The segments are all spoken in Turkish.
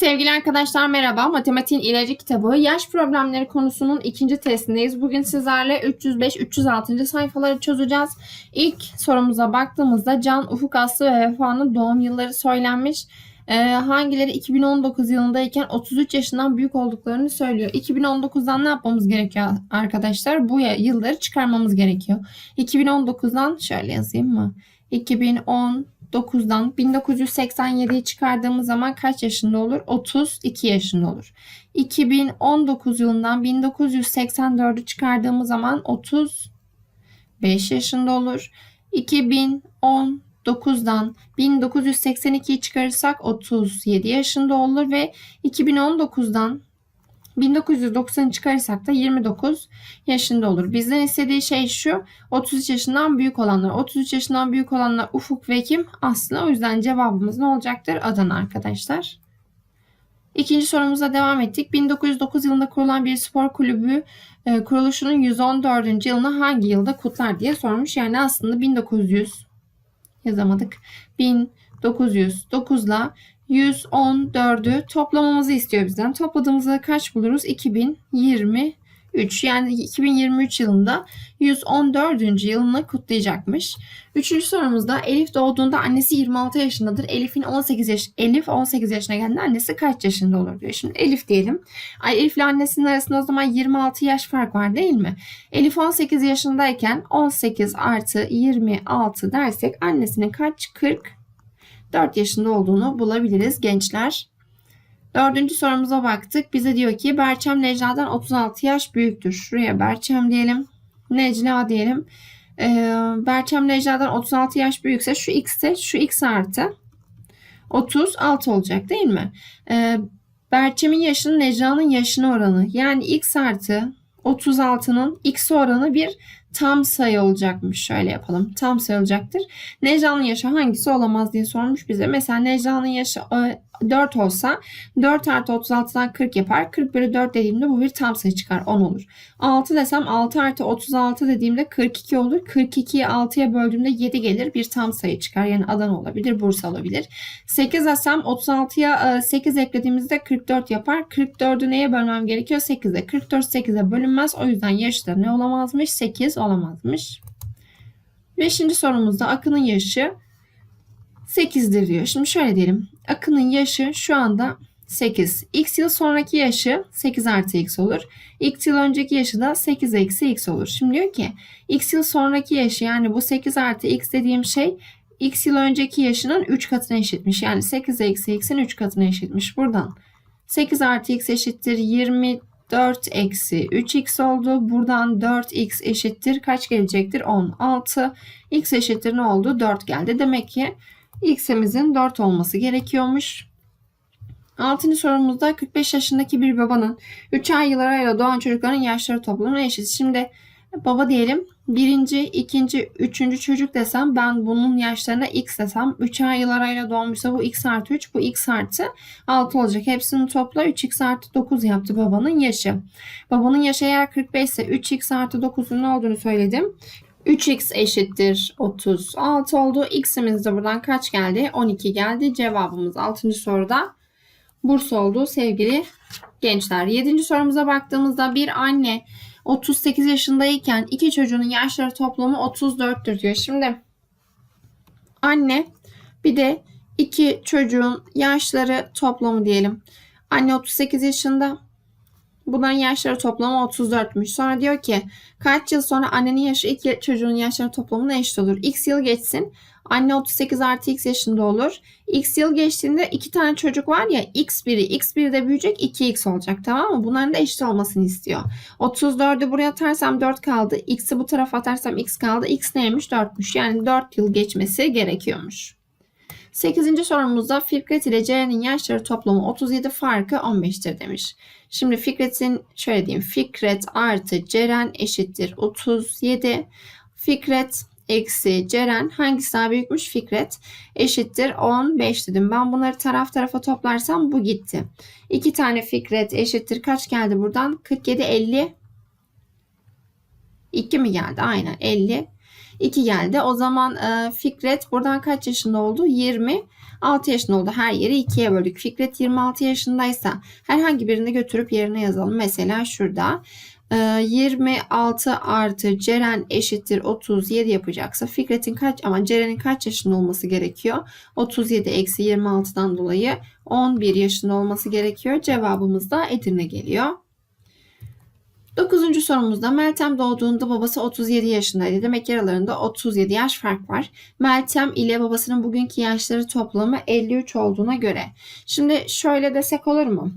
Sevgili arkadaşlar merhaba. Matematiğin ilacı kitabı yaş problemleri konusunun ikinci testindeyiz. Bugün sizlerle 305-306. sayfaları çözeceğiz. İlk sorumuza baktığımızda Can, Ufuk, Aslı ve Vefa'nın doğum yılları söylenmiş. Ee, hangileri 2019 yılındayken 33 yaşından büyük olduklarını söylüyor. 2019'dan ne yapmamız gerekiyor arkadaşlar? Bu yılları çıkarmamız gerekiyor. 2019'dan şöyle yazayım mı? 2010 9'dan 1987'yi çıkardığımız zaman kaç yaşında olur? 32 yaşında olur. 2019 yılından 1984'ü çıkardığımız zaman 35 yaşında olur. 2019'dan 1982'yi çıkarırsak 37 yaşında olur ve 2019'dan 1990 çıkarırsak da 29 yaşında olur. Bizden istediği şey şu. 33 yaşından büyük olanlar. 33 yaşından büyük olanlar Ufuk ve kim? Aslı. O yüzden cevabımız ne olacaktır? Adana arkadaşlar. İkinci sorumuza devam ettik. 1909 yılında kurulan bir spor kulübü e, kuruluşunun 114. yılını hangi yılda kutlar diye sormuş. Yani aslında 1900 yazamadık. 1909 ile 114'ü toplamamızı istiyor bizden. Topladığımızda kaç buluruz? 2023. Yani 2023 yılında 114. yılını kutlayacakmış. Üçüncü sorumuzda Elif doğduğunda annesi 26 yaşındadır. Elif'in 18 yaş Elif 18 yaşına geldiğinde annesi kaç yaşında olur diyor. Şimdi Elif diyelim. Ay Elif ile annesinin arasında o zaman 26 yaş fark var değil mi? Elif 18 yaşındayken 18 artı 26 dersek annesinin kaç? 40 4 yaşında olduğunu bulabiliriz gençler. Dördüncü sorumuza baktık. Bize diyor ki Berçem Necla'dan 36 yaş büyüktür. Şuraya Berçem diyelim. Necla diyelim. Ee, Berçem Necla'dan 36 yaş büyükse şu x de şu x artı 36 olacak değil mi? Ee, Berçem'in yaşının Necla'nın yaşına oranı. Yani x artı 36'nın x oranı bir tam sayı olacakmış. Şöyle yapalım. Tam sayı olacaktır. Necla'nın yaşı hangisi olamaz diye sormuş bize. Mesela Necla'nın yaşı 4 e, olsa 4 artı 36'dan 40 yapar. 40 bölü 4 dediğimde bu bir tam sayı çıkar. 10 olur. 6 desem 6 artı 36 dediğimde 42 olur. 42'yi 6'ya böldüğümde 7 gelir. Bir tam sayı çıkar. Yani Adana olabilir, Bursa olabilir. 8 desem 36'ya 8 eklediğimizde 44 yapar. 44'ü neye bölmem gerekiyor? 8'e. 44 8'e bölünmez. O yüzden yaşları ne olamazmış? 8 olamazmış. Beşinci sorumuzda Akın'ın yaşı 8'dir diyor. Şimdi şöyle diyelim. Akın'ın yaşı şu anda 8. X yıl sonraki yaşı 8 artı x olur. X yıl önceki yaşı da 8 eksi x olur. Şimdi diyor ki x yıl sonraki yaşı yani bu 8 artı x dediğim şey x yıl önceki yaşının 3 katına eşitmiş. Yani 8 eksi x'in 3 katına eşitmiş. Buradan 8 artı x eşittir 20 4 eksi 3x oldu. Buradan 4x eşittir. Kaç gelecektir? 16. x eşittir ne oldu? 4 geldi. Demek ki x'imizin 4 olması gerekiyormuş. 6. sorumuzda 45 yaşındaki bir babanın 3 ay yıllarıyla doğan çocukların yaşları toplamına eşit. Şimdi baba diyelim birinci, ikinci, üçüncü çocuk desem ben bunun yaşlarına x desem 3 ay yıl arayla doğmuşsa bu x artı 3 bu x artı 6 olacak. Hepsini topla 3x artı 9 yaptı babanın yaşı. Babanın yaşı eğer 45 ise 3x artı 9'un ne olduğunu söyledim. 3x eşittir 36 oldu. X'imiz de buradan kaç geldi? 12 geldi. Cevabımız 6. soruda Bursa oldu sevgili gençler. 7. sorumuza baktığımızda bir anne 38 yaşındayken iki çocuğunun yaşları toplamı 34'tür diyor. Şimdi anne bir de iki çocuğun yaşları toplamı diyelim. Anne 38 yaşında. Bunların yaşları toplamı 34'müş. Sonra diyor ki kaç yıl sonra annenin yaşı iki çocuğun yaşları toplamına eşit olur. X yıl geçsin. Anne 38 artı x yaşında olur. X yıl geçtiğinde iki tane çocuk var ya x1'i x1 de büyüyecek 2x olacak tamam mı? Bunların da eşit olmasını istiyor. 34'ü buraya atarsam 4 kaldı. X'i bu tarafa atarsam x kaldı. X neymiş? 4'müş. Yani 4 yıl geçmesi gerekiyormuş. 8. sorumuzda Fikret ile Ceren'in yaşları toplamı 37 farkı 15'tir demiş. Şimdi Fikret'in şöyle diyeyim. Fikret artı Ceren eşittir 37. Fikret eksi Ceren hangisi daha büyükmüş? Fikret eşittir 15 dedim. Ben bunları taraf tarafa toplarsam bu gitti. 2 tane Fikret eşittir kaç geldi buradan? 47 50 2 mi geldi? Aynen 50. 2 geldi. O zaman e, Fikret buradan kaç yaşında oldu? 26 yaşında oldu. Her yeri 2'ye böldük. Fikret 26 yaşındaysa herhangi birini götürüp yerine yazalım. Mesela şurada. E, 26 artı Ceren eşittir 37 yapacaksa Fikret'in kaç ama Ceren'in kaç yaşında olması gerekiyor? 37 eksi 26'dan dolayı 11 yaşında olması gerekiyor. Cevabımız da Edirne geliyor. Dokuzuncu sorumuzda Meltem doğduğunda babası 37 yaşındaydı. Demek ki aralarında 37 yaş fark var. Meltem ile babasının bugünkü yaşları toplamı 53 olduğuna göre. Şimdi şöyle desek olur mu?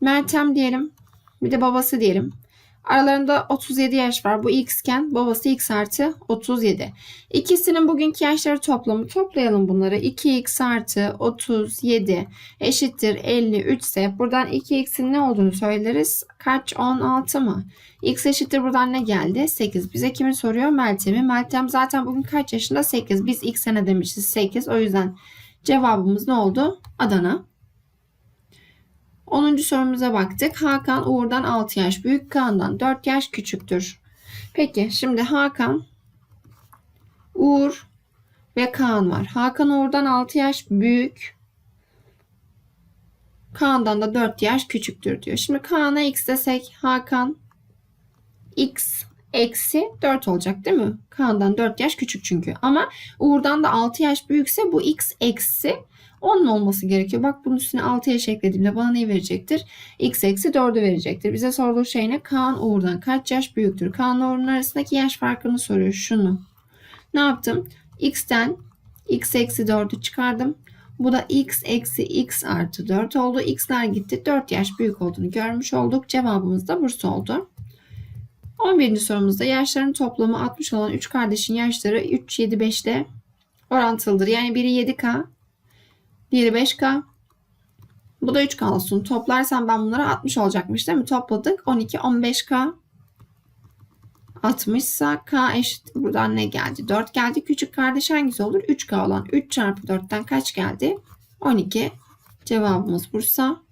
Meltem diyelim bir de babası diyelim. Aralarında 37 yaş var. Bu x iken babası x artı 37. İkisinin bugünkü yaşları toplamı toplayalım bunları. 2x artı 37 eşittir 53 ise buradan 2x'in ne olduğunu söyleriz. Kaç? 16 mı? x eşittir buradan ne geldi? 8. Bize kimi soruyor? Meltem'i. Meltem zaten bugün kaç yaşında? 8. Biz x sene demişiz 8. O yüzden cevabımız ne oldu? Adana. 10. sorumuza baktık. Hakan Uğur'dan 6 yaş büyük, Kaan'dan 4 yaş küçüktür. Peki şimdi Hakan, Uğur ve Kaan var. Hakan Uğur'dan 6 yaş büyük, Kaan'dan da 4 yaş küçüktür diyor. Şimdi Kaan'a x desek Hakan x eksi 4 olacak değil mi? Kaan'dan 4 yaş küçük çünkü. Ama Uğur'dan da 6 yaş büyükse bu x eksi 10 olması gerekiyor. Bak bunun üstüne 6 yaş eklediğimde bana ne verecektir? x eksi 4'ü verecektir. Bize sorduğu şey ne? Kaan Uğur'dan kaç yaş büyüktür? Kaan Uğur'un arasındaki yaş farkını soruyor. Şunu. Ne yaptım? x'ten x eksi 4'ü çıkardım. Bu da x eksi x artı 4 oldu. x'ler gitti. 4 yaş büyük olduğunu görmüş olduk. Cevabımız da Bursa oldu. 11. sorumuzda yaşların toplamı 60 olan 3 kardeşin yaşları 3, 7, 5 ile orantılıdır. Yani biri 7K, diğeri 5K. Bu da 3K olsun. Toplarsam ben bunları 60 olacakmış değil mi? Topladık. 12, 15K. 60 ise K eşit. Buradan ne geldi? 4 geldi. Küçük kardeş hangisi olur? 3K olan. 3 çarpı 4'ten kaç geldi? 12. Cevabımız Bursa.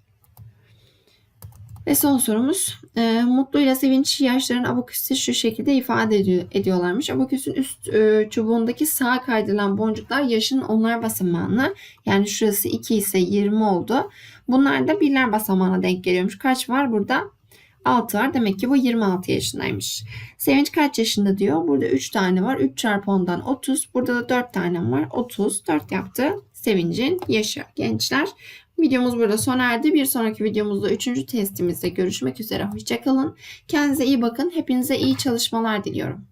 Ve son sorumuz. E, Mutlu ile Sevinç yaşların abaküsü şu şekilde ifade ediyor, ediyorlarmış. Abaküsün üst e, çubuğundaki sağa kaydırılan boncuklar yaşın onlar basamağına yani şurası 2 ise 20 oldu. Bunlar da birler basamağına denk geliyormuş. Kaç var burada? 6 var. Demek ki bu 26 yaşındaymış. Sevinç kaç yaşında diyor. Burada 3 tane var. 3 çarpı 10'dan 30. Burada da 4 tane var. 30. 4 yaptı. Sevinç'in yaşı. Gençler Videomuz burada sona erdi. Bir sonraki videomuzda 3. testimizde görüşmek üzere. Hoşçakalın. Kendinize iyi bakın. Hepinize iyi çalışmalar diliyorum.